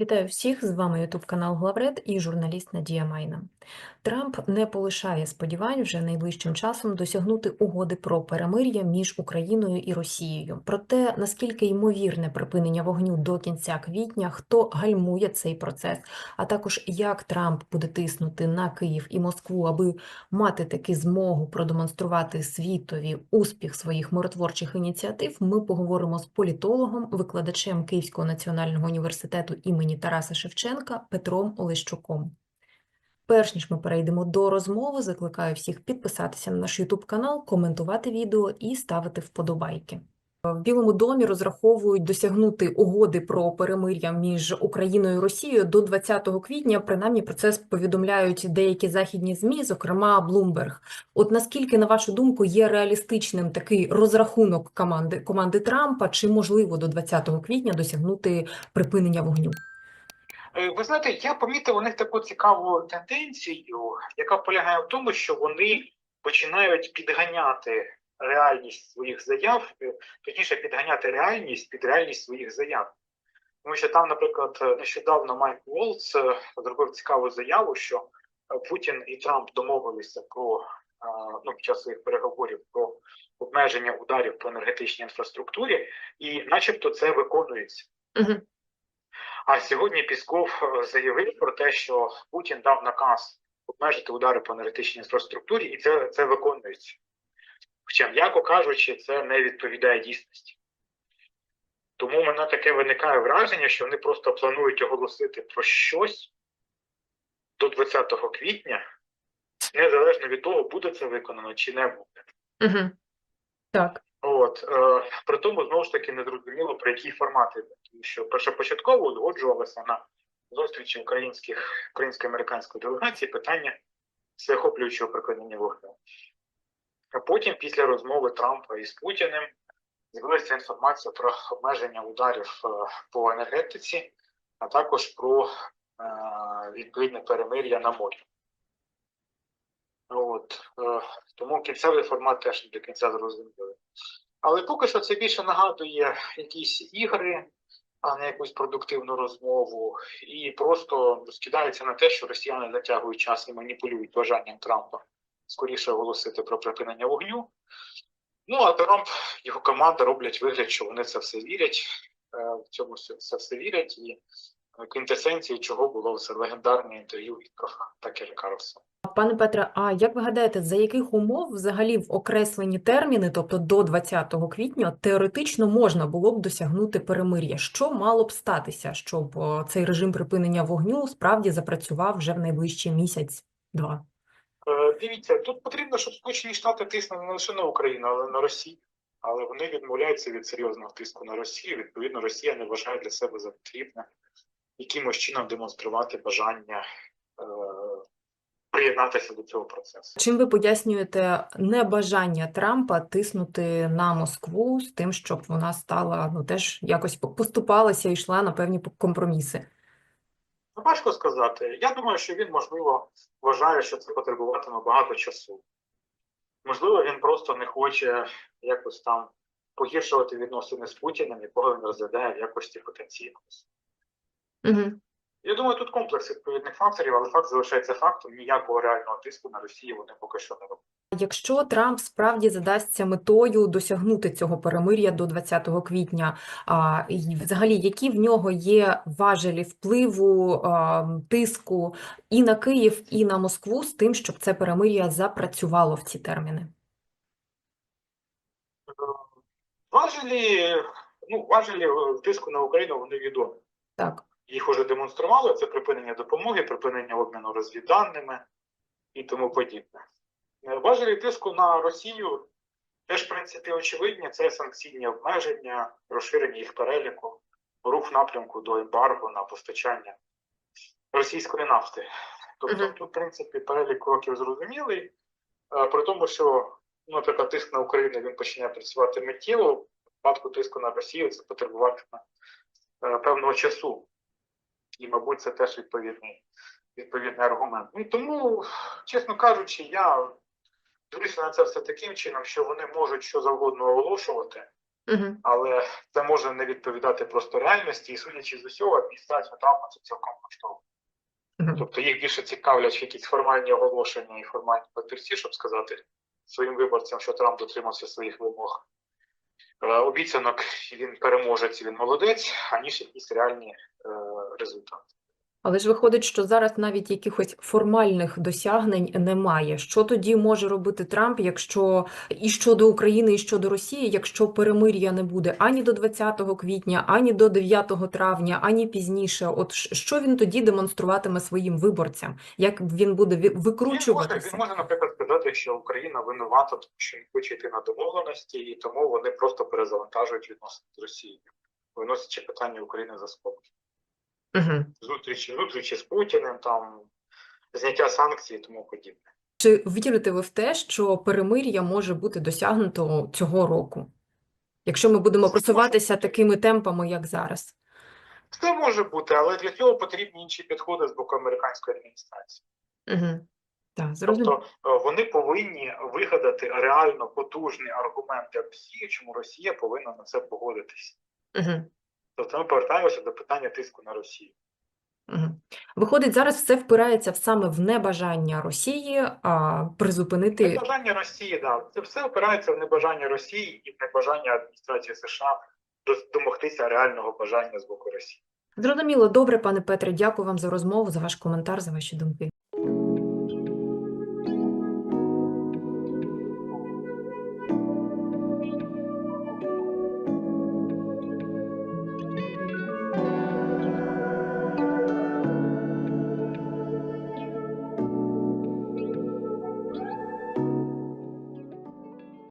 Вітаю всіх! З вами Ютуб канал Главред і журналіст Надія Майна. Трамп не полишає сподівань вже найближчим часом досягнути угоди про перемир'я між Україною і Росією. Проте наскільки ймовірне припинення вогню до кінця квітня, хто гальмує цей процес, а також як Трамп буде тиснути на Київ і Москву, аби мати таки змогу продемонструвати світові успіх своїх миротворчих ініціатив, ми поговоримо з політологом, викладачем Київського національного університету імені Тараса Шевченка Петром Олещуком. Перш ніж ми перейдемо до розмови, закликаю всіх підписатися на наш YouTube канал, коментувати відео і ставити вподобайки. В Білому домі розраховують досягнути угоди про перемир'я між Україною і Росією до 20 квітня. Принаймні про це повідомляють деякі західні змі, зокрема Bloomberg. От наскільки, на вашу думку, є реалістичним такий розрахунок команди команди Трампа, чи можливо до 20 квітня досягнути припинення вогню? Е, Ви знаєте, я помітив у них таку цікаву тенденцію, яка полягає в тому, що вони починають підганяти реальність своїх заяв, е, точніше, підганяти реальність під реальність своїх заяв. Тому що там, наприклад, нещодавно Майк Волц е, зробив цікаву заяву, що Путін і Трамп домовилися про ну, під час своїх переговорів про обмеження ударів по енергетичній інфраструктурі, і, начебто, це виконується. Угу. А сьогодні Пісков е, заявив про те, що Путін дав наказ обмежити удари по енергетичній інфраструктурі, і це, це виконується. Хоча, м'яко кажучи, це не відповідає дійсності. Тому в мене таке виникає враження, що вони просто планують оголосити про щось до 20 квітня, незалежно від того, буде це виконано чи не буде. Угу. Так. От е, при тому знову ж таки не зрозуміло про який формат іде, тому що першопочатково узгоджувалося на зустрічі українських українсько-американської делегації питання всеохоплюючого припинення вогню. А потім, після розмови Трампа із Путіним, з'явилася інформація про обмеження ударів е, по енергетиці, а також про е, відповідне перемир'я на морі. От, тому кінцевий формат теж не до кінця зрозумілий. Але поки що це більше нагадує якісь ігри, а не якусь продуктивну розмову, і просто скидається на те, що росіяни затягують час і маніпулюють бажанням Трампа скоріше оголосити про припинення вогню. Ну а Трамп, його команда роблять вигляд, що вони це все вірять, е, в цьому все, все вірять, і квінтесенцією чого було це легендарне інтерв'ю від Такера Карлсона. Пане Петре, а як ви гадаєте, за яких умов взагалі в окреслені терміни, тобто до 20 квітня, теоретично можна було б досягнути перемир'я? Що мало б статися, щоб цей режим припинення вогню справді запрацював вже в найближчий місяць-два? Е, Дивіться, тут потрібно, щоб Сполучені Штати тиснули не лише на Україну, але на Росію. Але вони відмовляються від серйозного тиску на Росію. Відповідно, Росія не вважає для себе за потрібне якимось чином демонструвати бажання е, приєднатися до цього процесу. Чим ви пояснюєте небажання Трампа тиснути на Москву з тим, щоб вона стала ну теж якось поступалася і йшла на певні компроміси? Ну, Важко сказати. Я думаю, що він, можливо, вважає, що це потребуватиме багато часу. Можливо, він просто не хоче якось там погіршувати відносини з Путіним, якого він розглядає в якості потенційного. Угу. Я думаю, тут комплекс відповідних факторів, але факт залишається фактом. Ніякого реального тиску на Росію вони поки що не роблять. Якщо Трамп справді задасться метою досягнути цього перемир'я до 20 квітня, а взагалі які в нього є важелі впливу а, тиску і на Київ, і на Москву з тим, щоб це перемир'я запрацювало в ці терміни? Важелі, ну, важелі е, тиску на Україну вони відомі. Так. Їх уже демонстрували. Це припинення допомоги, припинення обміну розвідданими і тому подібне. Е, Важелі тиску на Росію теж, в принципі, очевидні. Це санкційні обмеження, розширення їх переліку, рух напрямку до ембарго на постачання російської нафти. Тобто, тут, в принципі, перелік кроків зрозумілий, е, при тому, що, ну, наприклад, тиск на Україну він почне працювати миттєво, в випадку тиску на Росію це потребуватиме е, певного часу. І, мабуть, це теж відповідний, відповідний аргумент. Ну, тому, чесно кажучи, я дивлюся на це все таким чином, що вони можуть що завгодно оголошувати, Угу. але це може не відповідати просто реальності, і судячи з усього, адміністрація Трампа це цілком влаштовує. Угу. Тобто їх більше цікавлять якісь формальні оголошення і формальні папірці, щоб сказати своїм виборцям, що Трамп дотримався своїх вимог. Е, Обіцянок він переможець, він молодець, аніж якісь реальні результати. Але ж виходить, що зараз навіть якихось формальних досягнень немає. Що тоді може робити Трамп, якщо і щодо України, і щодо Росії, якщо перемир'я не буде ані до 20 квітня, ані до 9 травня, ані пізніше? От що він тоді демонструватиме своїм виборцям? Як він буде ві- Він може, він може, наприклад, сказати, що Україна винувата, тому що не хоче йти на домовленості, і тому вони просто перезавантажують відносини з Росією, виносячи питання України за скобки. Угу. Зустрічі, зустрічі з Путіним, там зняття санкцій і тому подібне. Чи вірите ви в те, що перемир'я може бути досягнуто цього року? Якщо ми будемо просуватися такими темпами, як зараз? Це може бути, але для цього потрібні інші підходи з боку американської адміністрації. Угу. Так, зрозуміло. Тобто е, вони повинні вигадати реально потужний аргумент для Росії, чому Росія повинна на це погодитись. Угу. Тобто ми повертаємося до питання тиску на Росію. Виходить, зараз все впирається саме в небажання Росії а, призупинити. Небажання Росії, да, це все опирається в небажання Росії і в небажання адміністрації США домогтися реального бажання з боку Росії. Зрозуміло, добре, пане Петре, дякую вам за розмову, за ваш коментар, за ваші думки.